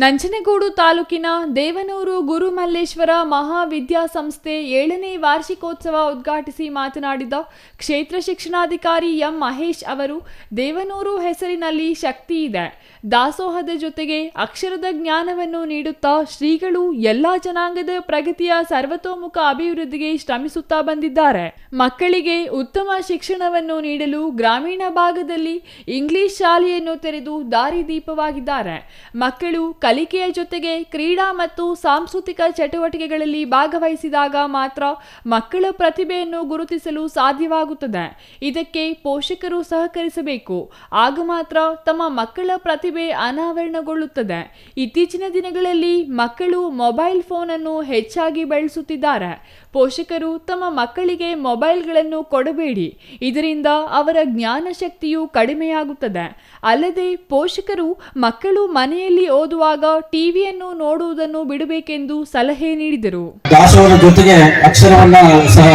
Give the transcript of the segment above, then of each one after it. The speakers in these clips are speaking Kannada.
ನಂಜನಗೂಡು ತಾಲೂಕಿನ ದೇವನೂರು ಗುರುಮಲ್ಲೇಶ್ವರ ಮಹಾವಿದ್ಯಾಸಂಸ್ಥೆ ಏಳನೇ ವಾರ್ಷಿಕೋತ್ಸವ ಉದ್ಘಾಟಿಸಿ ಮಾತನಾಡಿದ ಕ್ಷೇತ್ರ ಶಿಕ್ಷಣಾಧಿಕಾರಿ ಎಂ ಮಹೇಶ್ ಅವರು, ದೇವನೂರು ಹೆಸರಿನಲ್ಲಿ ಶಕ್ತಿ ಇದೆ. ದಾಸೋಹದ ಜೊತೆಗೆ ಅಕ್ಷರದ ಜ್ಞಾನವನ್ನು ನೀಡುತ್ತಾ ಶ್ರೀಗಳು ಎಲ್ಲ ಜನಾಂಗದ ಪ್ರಗತಿಯ ಸರ್ವತೋಮುಖ ಅಭಿವೃದ್ಧಿಗೆ ಶ್ರಮಿಸುತ್ತಾ ಬಂದಿದ್ದಾರೆ. ಮಕ್ಕಳಿಗೆ ಉತ್ತಮ ಶಿಕ್ಷಣವನ್ನು ನೀಡಲು ಗ್ರಾಮೀಣ ಭಾಗದಲ್ಲಿ ಇಂಗ್ಲಿಷ್ ಶಾಲೆಯನ್ನು ತೆರೆದು ದಾರಿದೀಪವಾಗಿದ್ದಾರೆ ಮಕ್ಕಳು ಕಲಿಕೆಯ ಜೊತೆಗೆ ಕ್ರೀಡಾ ಮತ್ತು ಸಾಂಸ್ಕೃತಿಕ ಚಟುವಟಿಕೆಗಳಲ್ಲಿ ಭಾಗವಹಿಸಿದಾಗ ಮಾತ್ರ ಮಕ್ಕಳ ಪ್ರತಿಭೆಯನ್ನು ಗುರುತಿಸಲು ಸಾಧ್ಯವಾಗುತ್ತದೆ. ಇದಕ್ಕೆ ಪೋಷಕರು ಸಹಕರಿಸಬೇಕು. ಆಗ ಮಾತ್ರ ತಮ್ಮ ಮಕ್ಕಳ ಪ್ರತಿಭೆ ಅನಾವರಣಗೊಳ್ಳುತ್ತದೆ. ಇತ್ತೀಚಿನ ದಿನಗಳಲ್ಲಿ ಮಕ್ಕಳು ಮೊಬೈಲ್ ಫೋನ್ ಅನ್ನು ಹೆಚ್ಚಾಗಿ ಬಳಸುತ್ತಿದ್ದಾರೆ. ಪೋಷಕರು ತಮ್ಮ ಮಕ್ಕಳಿಗೆ ಮೊಬೈಲ್ಗಳನ್ನು ಕೊಡಬೇಡಿ. ಇದರಿಂದ ಅವರ ಜ್ಞಾನ ಶಕ್ತಿಯು ಕಡಿಮೆಯಾಗುತ್ತದೆ. ಅಲ್ಲದೆ ಪೋಷಕರು ಮಕ್ಕಳು ಮನೆಯಲ್ಲಿ ಓದುವಾಗ ಟಿವಿಯನ್ನು ನೋಡುವುದನ್ನು ಬಿಡಬೇಕೆಂದು ಸಲಹೆ ನೀಡಿದರು. ದಾಸೋಹದ ಜೊತೆಗೆ ಅಕ್ಷರವನ್ನ ಸಹ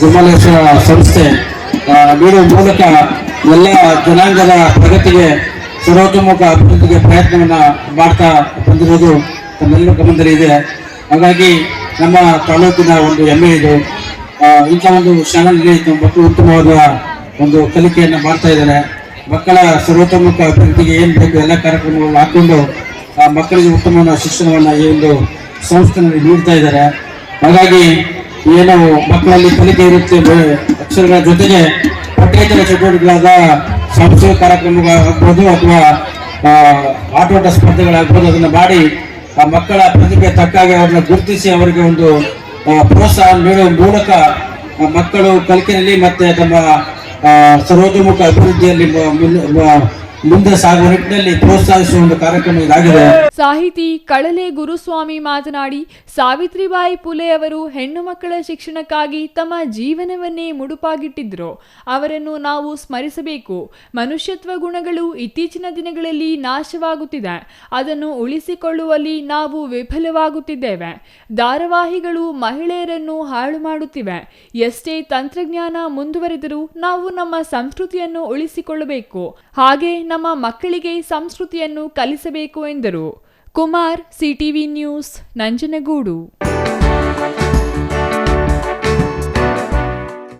ಗುರುಮಲೇಶ್ವರ ಸಂಸ್ಥೆ ನೀಡುವ ಮೂಲಕ ಎಲ್ಲ ಜನಾಂಗದ ಪ್ರಗತಿಗೆ, ಸರ್ವತೋಮುಖ ಅಭಿವೃದ್ಧಿಗೆ ಪ್ರಯತ್ನವನ್ನ ಮಾಡ್ತಾ ಬಂದಿರೋದು ತಮ್ಮೆಲ್ಲರ ಗಮನದಲ್ಲಿ ಇದೆ. ಹಾಗಾಗಿ ನಮ್ಮ ತಾಲೂಕಿನ ಒಂದು ಹೆಮ್ಮೆ ಇದು ಇಂಥ ಒಂದು ಶಾಲೆಯಲ್ಲಿ ಮಕ್ಕಳು ಉತ್ತಮವಾದ ಒಂದು ಕಲಿಕೆಯನ್ನು ಮಾಡ್ತಾ ಇದ್ದಾರೆ. ಮಕ್ಕಳ ಸರ್ವತೋಮುಖ ಅಭಿವೃದ್ಧಿಗೆ ಏನು ಬೇಕು ಎಲ್ಲ ಕಾರ್ಯಕ್ರಮಗಳನ್ನು ಹಾಕೊಂಡು ಆ ಮಕ್ಕಳಿಗೆ ಉತ್ತಮವಾದ ಶಿಕ್ಷಣವನ್ನು ಈ ಒಂದು ಸಂಸ್ಥೆನಲ್ಲಿ ನೀಡ್ತಾ ಇದ್ದಾರೆ. ಹಾಗಾಗಿ ಏನು ಮಕ್ಕಳಲ್ಲಿ ಕಲಿಕೆ ಇರುತ್ತೆ ಅಕ್ಷರಗಳ ಜೊತೆಗೆ ಪಠ್ಯೇತರ ಚಟುವಟಿಕೆಗಳಾದ ಸಾಂಸ್ಕೃತಿಕ ಕಾರ್ಯಕ್ರಮಗಳಾಗ್ಬೋದು ಅಥವಾ ಆ, ಆಟೋಟ ಸ್ಪರ್ಧೆಗಳಾಗ್ಬೋದು ಅದನ್ನು ಮಾಡಿ ಆ ಮಕ್ಕಳ ಪ್ರತಿಭೆ ತಕ್ಕಾಗಿ ಅವ್ರನ್ನ ಗುರುತಿಸಿ ಅವರಿಗೆ ಒಂದು ಆ, ಪ್ರೋತ್ಸಾಹ ನೀಡುವ ಮೂಲಕ ಆ ಮಕ್ಕಳು ಕಲಿಕೆಯಲ್ಲಿ ಮತ್ತೆ ತಮ್ಮ ಸರ್ವೋದ್ಯಮುಖ ಅಭಿವೃದ್ಧಿಯಲ್ಲಿ ಮುಂದೆ ಸಾಗುವ ನಿಟ್ಟಿನಲ್ಲಿ ಪ್ರೋತ್ಸಾಹಿಸುವ ಒಂದು ಕಾರ್ಯಕ್ರಮ ಇದಾಗಿದೆ. ಸಾಹಿತಿ ಕಳಲೆ ಗುರುಸ್ವಾಮಿ ಮಾತನಾಡಿ, ಸಾವಿತ್ರಿಬಾಯಿ ಪುಲೆ ಅವರು ಹೆಣ್ಣು ಮಕ್ಕಳ ಶಿಕ್ಷಣಕ್ಕಾಗಿ ತಮ್ಮ ಜೀವನವನ್ನೇ ಮುಡುಪಾಗಿಟ್ಟಿದ್ರು. ಅವರನ್ನು ನಾವು ಸ್ಮರಿಸಬೇಕು. ಮನುಷ್ಯತ್ವ ಗುಣಗಳು ಇತ್ತೀಚಿನ ದಿನಗಳಲ್ಲಿ ನಾಶವಾಗುತ್ತಿದೆ. ಅದನ್ನು ಉಳಿಸಿಕೊಳ್ಳುವಲ್ಲಿ ನಾವು ವಿಫಲವಾಗುತ್ತಿದ್ದೇವೆ. ಧಾರಾವಾಹಿಗಳು ಮಹಿಳೆಯರನ್ನು ಹಾಳು ಮಾಡುತ್ತಿವೆ. ಎಷ್ಟೇ ತಂತ್ರಜ್ಞಾನ ಮುಂದುವರೆದರೂ ನಾವು ನಮ್ಮ ಸಂಸ್ಕೃತಿಯನ್ನು ಉಳಿಸಿಕೊಳ್ಳಬೇಕು. ಹಾಗೆ ನಮ್ಮ ಮಕ್ಕಳಿಗೆ ಸಂಸ್ಕೃತಿಯನ್ನು ಕಲಿಸಬೇಕು ಎಂದರು. Kumar CTV news Nanjangud.